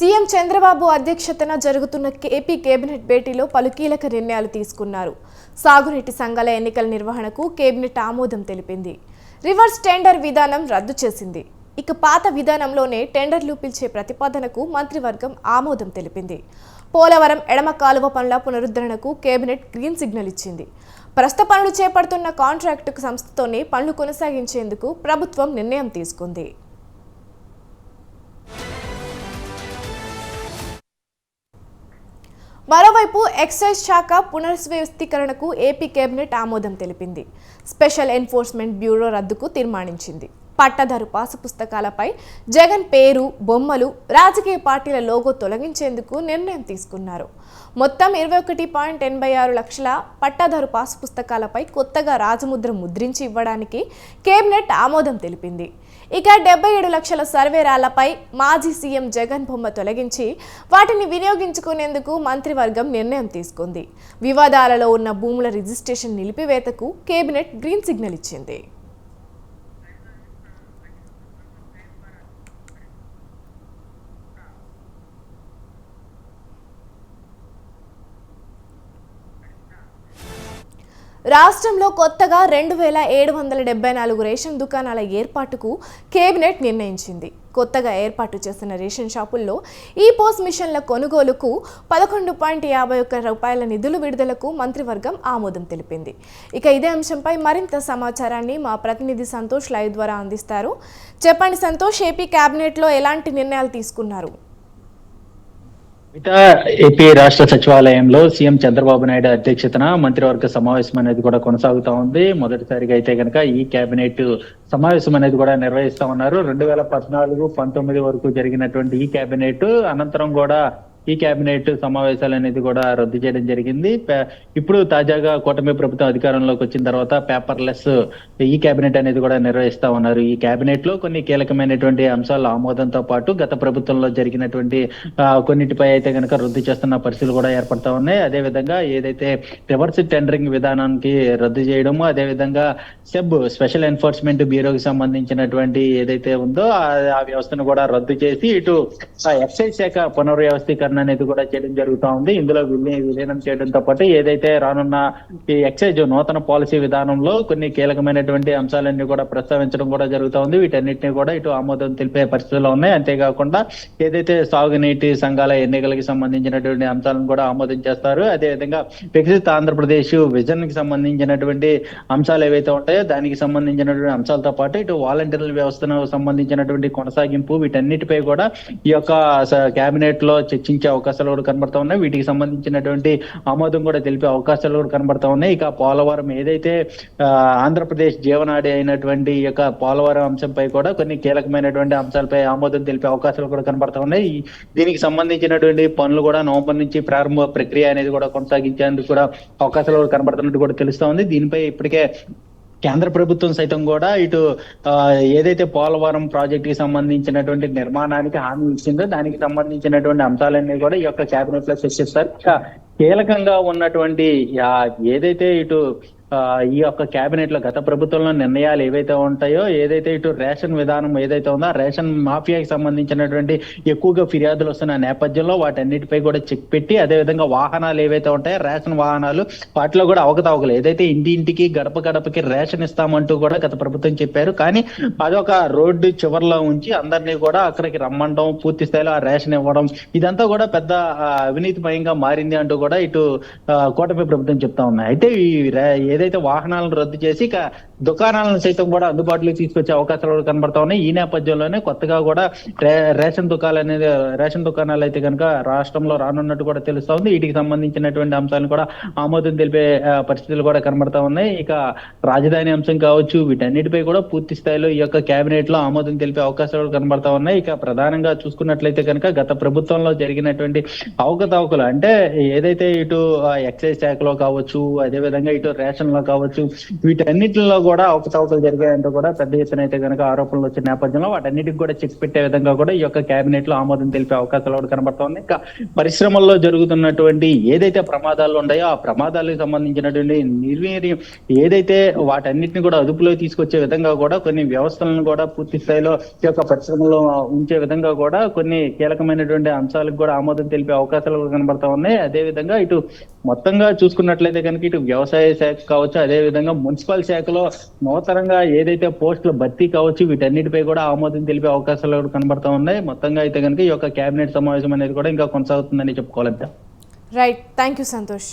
CM Chandrababu అధ్యక్షతన జరుగుతున్న AP cabinet భేటీలో పలు కీలక నిర్ణయాలు తీసుకున్నారు. సాగునీటి సంఘాల ఎన్నికల నిర్వహణకు కేబినెట్ ఆమోదం తెలిపింది. రివర్స్ టెండర్ విధానం రద్దు చేసింది. ఇక పాత విధానంలోనే టెండర్లు పిలిచే ప్రతిపాదనకు మంత్రివర్గం ఆమోదం తెలిపింది. పోలవరం ఎడమ కాలువ పనుల పునరుద్ధరణకు కేబినెట్ గ్రీన్ సిగ్నల్ ఇచ్చింది. ప్రస్తుత పనులు చేపడుతున్న కాంట్రాక్టు సంస్థతోనే పనులు కొనసాగించేందుకు ప్రభుత్వం నిర్ణయం తీసుకుంది. మరోవైపు ఎక్సైజ్ శాఖ పునర్వ్యవస్థీకరణకు ఏపీ కేబినెట్ ఆమోదం తెలిపింది. స్పెషల్ ఎన్ఫోర్స్మెంట్ బ్యూరో రద్దుకు తీర్మానించింది. పట్టదారు పాసు పుస్తకాలపై జగన్ పేరు బొమ్మలు రాజకీయ పార్టీల లోగో తొలగించేందుకు నిర్ణయం తీసుకున్నారు. మొత్తం ఇరవై ఒకటి పాయింట్ ఎనభై ఆరు లక్షల పట్టాదారు పాసు పుస్తకాలపై కొత్తగా రాజముద్ర ముద్రించి ఇవ్వడానికి కేబినెట్ ఆమోదం తెలిపింది. ఇక డెబ్బై ఏడు లక్షల సర్వేరాలపై మాజీ సీఎం జగన్ బొమ్మ తొలగించి వాటిని వినియోగించుకునేందుకు మంత్రివర్గం నిర్ణయం తీసుకుంది. వివాదాలలో ఉన్న భూముల రిజిస్ట్రేషన్ నిలిపివేతకు కేబినెట్ గ్రీన్ సిగ్నల్ ఇచ్చింది. రాష్ట్రంలో కొత్తగా రెండు వేల ఏడు వందల డెబ్బై నాలుగు రేషన్ దుకాణాల ఏర్పాటుకు కేబినెట్ నిర్ణయించింది. కొత్తగా ఏర్పాటు చేసిన రేషన్ షాపుల్లో ఈ పోస్ట్ మిషన్ల కొనుగోలుకు పదకొండు పాయింట్ యాభై ఒక్క రూపాయల నిధులు విడుదలకు మంత్రివర్గం ఆమోదం తెలిపింది. ఇక ఇదే అంశంపై మరింత సమాచారాన్ని మా ప్రతినిధి సంతోష్ లైవ్ ద్వారా అందిస్తారు. చెప్పండి సంతోష్ ఏపీ కేబినెట్లో ఎలాంటి నిర్ణయాలు తీసుకున్నారు? మిగతా ఏపీ రాష్ట్ర సచివాలయంలో సీఎం చంద్రబాబు నాయుడు అధ్యక్షతన మంత్రివర్గ సమావేశం అనేది కూడా కొనసాగుతా ఉంది. మొదటిసారిగా అయితే కనుక ఈ కేబినెట్ సమావేశం అనేది కూడా నిర్వహిస్తా ఉన్నారు. రెండు వేల పద్నాలుగు పంతొమ్మిది వరకు జరిగినటువంటి ఈ కేబినెట్ అనంతరం కూడా ఈ కేబినెట్ సమావేశాలు అనేది కూడా రద్దు చేయడం జరిగింది. ఇప్పుడు తాజాగా కూటమి ప్రభుత్వం అధికారంలోకి వచ్చిన తర్వాత పేపర్లెస్ ఈ కేబినెట్ అనేది కూడా నిర్వహిస్తా ఉన్నారు. ఈ కేబినెట్లో కొన్ని కీలకమైనటువంటి అంశాల ఆమోదంతో పాటు గత ప్రభుత్వంలో జరిగినటువంటి కొన్నిటిపై అయితే కనుక రద్దు చేస్తున్న పరిస్థితులు కూడా ఏర్పడతా ఉన్నాయి. అదే విధంగా ఏదైతే రివర్స్ టెండరింగ్ విధానానికి రద్దు చేయడము అదే విధంగా సెబ్ స్పెషల్ ఎన్ఫోర్స్మెంట్ బ్యూరోకి సంబంధించినటువంటి ఏదైతే ఉందో ఆ- వ్యవస్థను కూడా రద్దు చేసి ఇటు ఎక్సైజ్ శాఖ పునర్వ్యవస్థీకరణ అనేది కూడా చేయడం జరుగుతూ ఉంది. ఇందులో విలీనం చేయడంతో పాటు ఏదైతే రానున్న ఈ ఎక్సైజ్ నూతన పాలసీ విధానంలో కొన్ని కీలకమైనటువంటి అంశాలన్నీ కూడా ప్రస్తావించడం కూడా జరుగుతూ ఉంది. వీటన్నిటిని కూడా ఇటు ఆమోదం తెలిపే పరిస్థితుల్లో ఉన్నాయి. అంతేకాకుండా ఏదైతే సాగునీటి సంఘాల ఎన్నికలకి సంబంధించినటువంటి అంశాలను కూడా ఆమోదం చేస్తారు. అదే విధంగా వికసిత ఆంధ్రప్రదేశ్ విజన్కి సంబంధించినటువంటి అంశాలు ఏవైతే ఉంటాయో దానికి సంబంధించినటువంటి అంశాలతో పాటు ఇటు వాలంటీర్ల వ్యవస్థను సంబంధించినటువంటి కొనసాగింపు వీటన్నిటిపై కూడా ఈ యొక్క కేబినెట్లో చర్చించే అవకాశాలు కూడా కనబడతా ఉన్నాయి. వీటికి సంబంధించినటువంటి ఆమోదం కూడా తెలిపే అవకాశాలు కూడా కనబడతా ఉన్నాయి. ఇక పోలవరం ఏదైతే ఆంధ్రప్రదేశ్ జీవనాడి అయినటువంటి ఈ యొక్క పోలవరం అంశంపై కూడా కొన్ని కీలకమైనటువంటి అంశాలపై ఆమోదం తెలిపే అవకాశాలు కూడా కనబడతా ఉన్నాయి. దీనికి సంబంధించినటువంటి పనులు కూడా నవంబర్ నుంచి ప్రారంభ ప్రక్రియ అనేది కూడా కొనసాగించేందుకు కూడా అవకాశాలు కూడా కనబడుతున్నట్టు కూడా తెలుస్తా ఉంది. దీనిపై ఇప్పటికే కేంద్ర ప్రభుత్వం సైతం కూడా ఇటు ఆ, ఏదైతే పోలవరం ప్రాజెక్ట్కి సంబంధించినటువంటి నిర్మాణానికి హామీ ఇచ్చిందో దానికి సంబంధించినటువంటి అంశాలన్నీ కూడా ఈ యొక్క కేబినెట్లో చర్చిస్తారు కీలకంగా ఉన్నటువంటి ఆ, ఏదైతే ఇటు ఈ యొక్క కేబినెట్లో గత ప్రభుత్వంలో నిర్ణయాలు ఏవైతే ఉంటాయో ఏదైతే ఇటు రేషన్ విధానం ఏదైతే ఉందో ఆ రేషన్ మాఫియాకి సంబంధించినటువంటి ఎక్కువగా ఫిర్యాదులు వస్తున్న నేపథ్యంలో వాటన్నిటిపై కూడా చెక్ పెట్టి అదే విధంగా వాహనాలు ఏవైతే ఉంటాయో రేషన్ వాహనాలు వాటిలో కూడా అవకతవకలు. ఏదైతే ఇంటి ఇంటికి గడప గడపకి రేషన్ ఇస్తామంటూ కూడా గత ప్రభుత్వం చెప్పారు. కానీ అదొక రోడ్డు చివర్లో ఉంచి అందరినీ కూడా అక్కడికి రమ్మండం పూర్తి స్థాయిలో ఆ రేషన్ ఇవ్వడం ఇదంతా కూడా పెద్ద అవినీతిమయంగా మారింది అంటూ కూడా ఇటు కూటమి ప్రభుత్వం చెప్తా ఉన్నాయి అయితే ఈ ఏదైతే వాహనాలను రద్దు చేసి ఇక దుకాణాలను సైతం కూడా అందుబాటులోకి తీసుకొచ్చే అవకాశాలు కూడా కనబడతా ఉన్నాయి ఈ నేపథ్యంలోనే కొత్తగా కూడా రేషన్ దుకాణాలు అనేది రేషన్ దుకాణాలు అయితే కనుక రాష్ట్రంలో రానున్నట్టు కూడా తెలుస్తా ఉంది వీటికి సంబంధించినటువంటి అంశాలను కూడా ఆమోదం తెలిపే పరిస్థితులు కూడా కనబడతా ఉన్నాయి. ఇక రాజధాని అంశం కావచ్చు వీటన్నిటిపై కూడా పూర్తి స్థాయిలో ఈ యొక్క కేబినెట్లో ఆమోదం తెలిపే అవకాశాలు కూడా కనబడతా ఉన్నాయి. ఇక ప్రధానంగా చూసుకున్నట్లయితే కనుక గత ప్రభుత్వంలో జరిగినటువంటి అవకతవకలు అంటే ఏదైతే ఇటు ఎక్సైజ్ శాఖలో కావచ్చు అదే విధంగా ఇటు రేషన్లో కావచ్చు వీటన్నిటిలో కూడా కూడా అవకతవకలు జరిగాయంటూ కూడా పెద్ద ఎత్తున అయితే కనుక ఆరోపణలు వచ్చిన నేపథ్యంలో వాటన్నిటికి కూడా చెక్ పెట్టే విధంగా కూడా ఈ యొక్క కేబినెట్లో ఆమోదం తెలిపే అవకాశాలు కూడా కనబడుతోంది. ఇంకా పరిశ్రమల్లో జరుగుతున్నటువంటి ఏదైతే ప్రమాదాలు ఉన్నాయో ఆ ప్రమాదాలకు సంబంధించినటువంటి నిర్వీర్యం ఏదైతే వాటన్నిటిని కూడా అదుపులో తీసుకొచ్చే విధంగా కూడా కొన్ని వ్యవస్థలను కూడా పూర్తి స్థాయిలో ఈ యొక్క పరిశ్రమలో ఉంచే విధంగా కూడా కొన్ని కీలకమైనటువంటి అంశాలకు కూడా ఆమోదం తెలిపే అవకాశాలు కూడా కనబడతా ఉన్నాయి. అదే విధంగా ఇటు మొత్తంగా చూసుకున్నట్లయితే కనుక ఇటు వ్యవసాయ శాఖ కావచ్చు అదే విధంగా మున్సిపల్ శాఖలో నూతనంగా ఏదైతే పోస్టులు భర్తీ కావచ్చు వీటన్నిటిపై కూడా ఆమోదం తెలిపే అవకాశాలు కూడా కనబడతా ఉన్నాయి. మొత్తంగా అయితే కనుక ఈ యొక్క కేబినెట్ సమావేశం అనేది కూడా ఇంకా కొనసాగుతుందని చెప్పుకోవాలంటే రైట్ థ్యాంక్ యూ సంతోష్